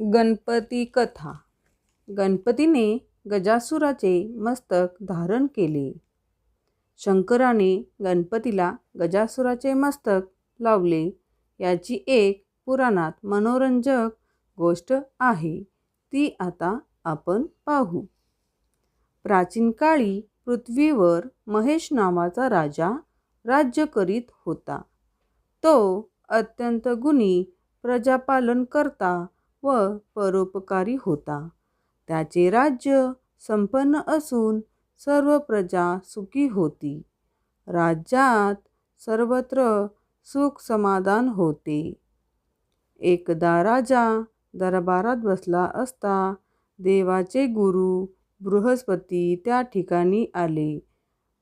गणपती कथा. गणपतीने गजासुराचे मस्तक धारण केले. शंकराने गणपतीला गजासुराचे मस्तक लावले. याची एक पुराणात मनोरंजक गोष्ट आहे. ती आता आपण पाहू. प्राचीन काळी पृथ्वीवर महेश नावाचा राजा राज्य करीत होता. तो अत्यंत गुणी प्रजापालनकर्ता व परोपकारी होता. त्याचे राज्य संपन्न असून सर्व प्रजा सुखी होती. राज्यात सर्वत्र सुख समाधान होते. एकदा राजा दरबारात बसला असता देवाचे गुरु बृहस्पती त्या ठिकाणी आले.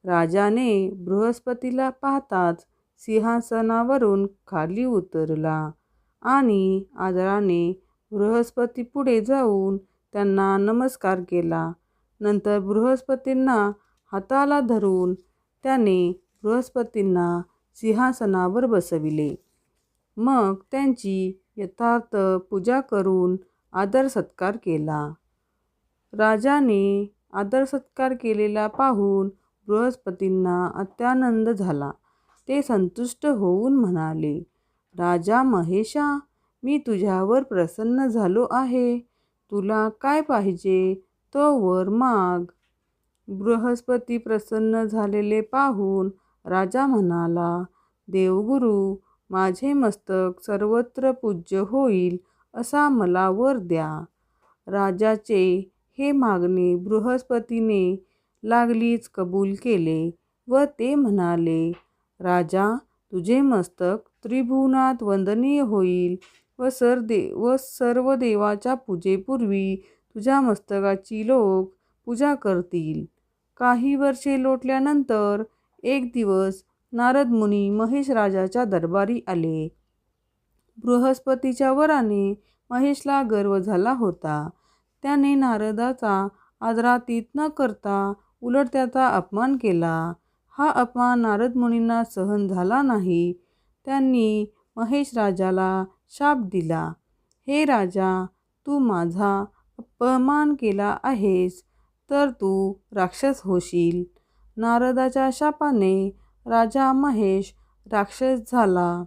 राजाने बृहस्पतीला पाहताच सिंहासनावरून खाली उतरला आणि आदराने बृहस्पती पुढे जाऊन त्यांना नमस्कार केला. नंतर बृहस्पतींना हाताला धरून त्याने बृहस्पतींना सिंहासनावर बसविले. मग त्यांची यथार्थ पूजा करून आदर सत्कार केला. राजाने आदर सत्कार केलेला पाहून बृहस्पतींना अत्यानंद झाला. ते संतुष्ट होऊन म्हणाले राजा महेशा मी तुझ्यावर प्रसन्न झालो आहे. तुला काय पाहिजे? तो वर माग. बृहस्पती प्रसन्न झालेले पाहून राजा म्हणाला देवगुरु माझे मस्तक सर्वत्र पूज्य होईल असा मला वर द्या. राजाचे हे मागणे बृहस्पतीने लागलीच कबूल केले व ते म्हणाले राजा तुझे मस्तक त्रिभुवनात वंदनीय होईल. व सर दे व सर्व देवाच्या पूजेपूर्वी तुझ्या मस्तकाची लोक पूजा करतील. काही वर्षे लोटल्यानंतर एक दिवस नारद मुनी महेश राजाच्या दरबारी आले. बृहस्पतीच्या वराने महेशला गर्व झाला होता. त्याने नारदाचा आदरातीत न करता उलट त्याचा अपमान केला. हा अपमान नारद मुनींना सहन झाला नाही. त्यांनी महेश राजाला शाप दिला. हे राजा तू माझा अपमान केला आहेस तर तू राक्षस होशील. नारदाच्या शापाने राजा महेश राक्षस झाला.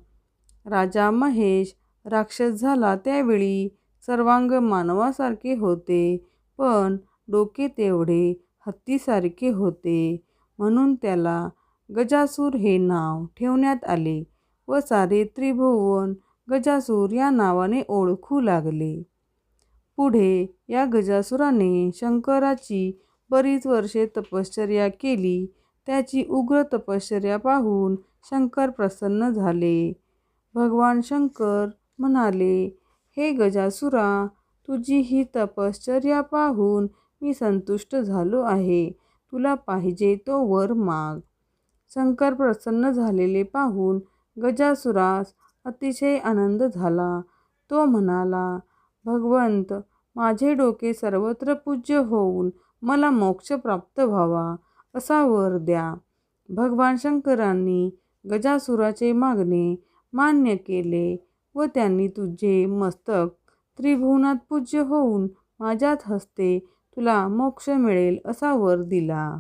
राजा महेश राक्षस झाला त्यावेळी सर्वांग मानवासारखे होते पण डोके तेवढे हत्तीसारखे होते म्हणून त्याला गजासूर हे नाव ठेवण्यात आले व सारे त्रिभुवन गजासूर या नावाने ओळखू लागले. पुढे या गजासुराने शंकराची बरीच वर्षे तपश्चर्या केली. त्याची उग्र तपश्चर्या पाहून शंकर प्रसन्न झाले. भगवान शंकर म्हणाले हे गजासुरा तुझी ही तपश्चर्या पाहून मी संतुष्ट झालो आहे. तुला पाहिजे तो वर माग. शंकर प्रसन्न झालेले पाहून गजासुरास अतिशय आनंद झाला. तो म्हणाला भगवंत माझे डोके सर्वत्र पूज्य होऊन मला मोक्ष प्राप्त व्हावा असा वर द्या. भगवान शंकरांनी गजासुराचे मागणे मान्य केले व त्यांनी तुझे मस्तक त्रिभुवनात पूज्य होऊन माझ्यात हस्ते तुला मोक्ष मिळेल असा वर दिला.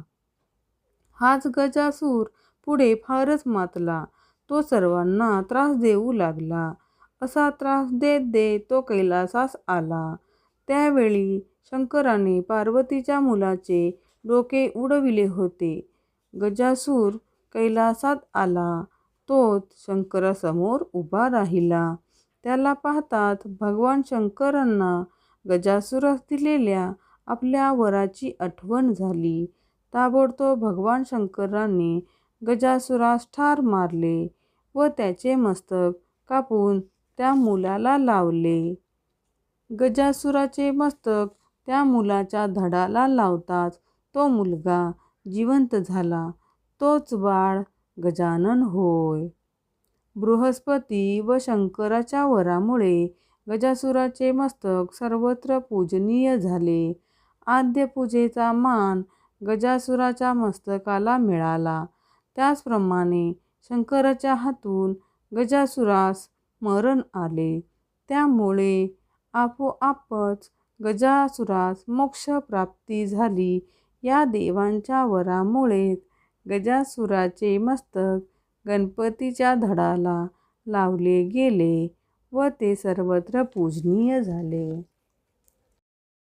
हाच गजासूर पुढे फारच मातला. तो सर्वांना त्रास देऊ लागला. असा त्रास देत देत तो कैलासास आला. त्यावेळी शंकराने पार्वतीच्या मुलाचे डोके उडविले होते. गजासूर कैलासात आला. तोच शंकरासमोर उभा राहिला. त्याला पाहताच भगवान शंकरांना गजासुरास दिलेल्या आपल्या वराची आठवण झाली. ताबडतोब भगवान शंकरांनी गजासुरास ठार मारले. व त्याचे मस्तक कापून त्या मुलाला लावले. गजासुराचे मस्तक त्या मुलाच्या धडाला लावताच तो मुलगा जिवंत झाला. तोच बाळ गजानन होय. बृहस्पती व शंकराच्या वरामुळे गजासुराचे मस्तक सर्वत्र पूजनीय झाले. आद्य पूजेचा मान गजासुराच्या मस्तकाला मिळाला. त्याचप्रमाणे शंकराच्या हातून गजासुरास मरण आले त्यामुळे आपोआपच गजासुरास मोक्षप्राप्ती झाली. या देवांच्या वरामुळे गजासुराचे मस्तक गणपतीच्या धडाला लावले गेले व ते सर्वत्र पूजनीय झाले.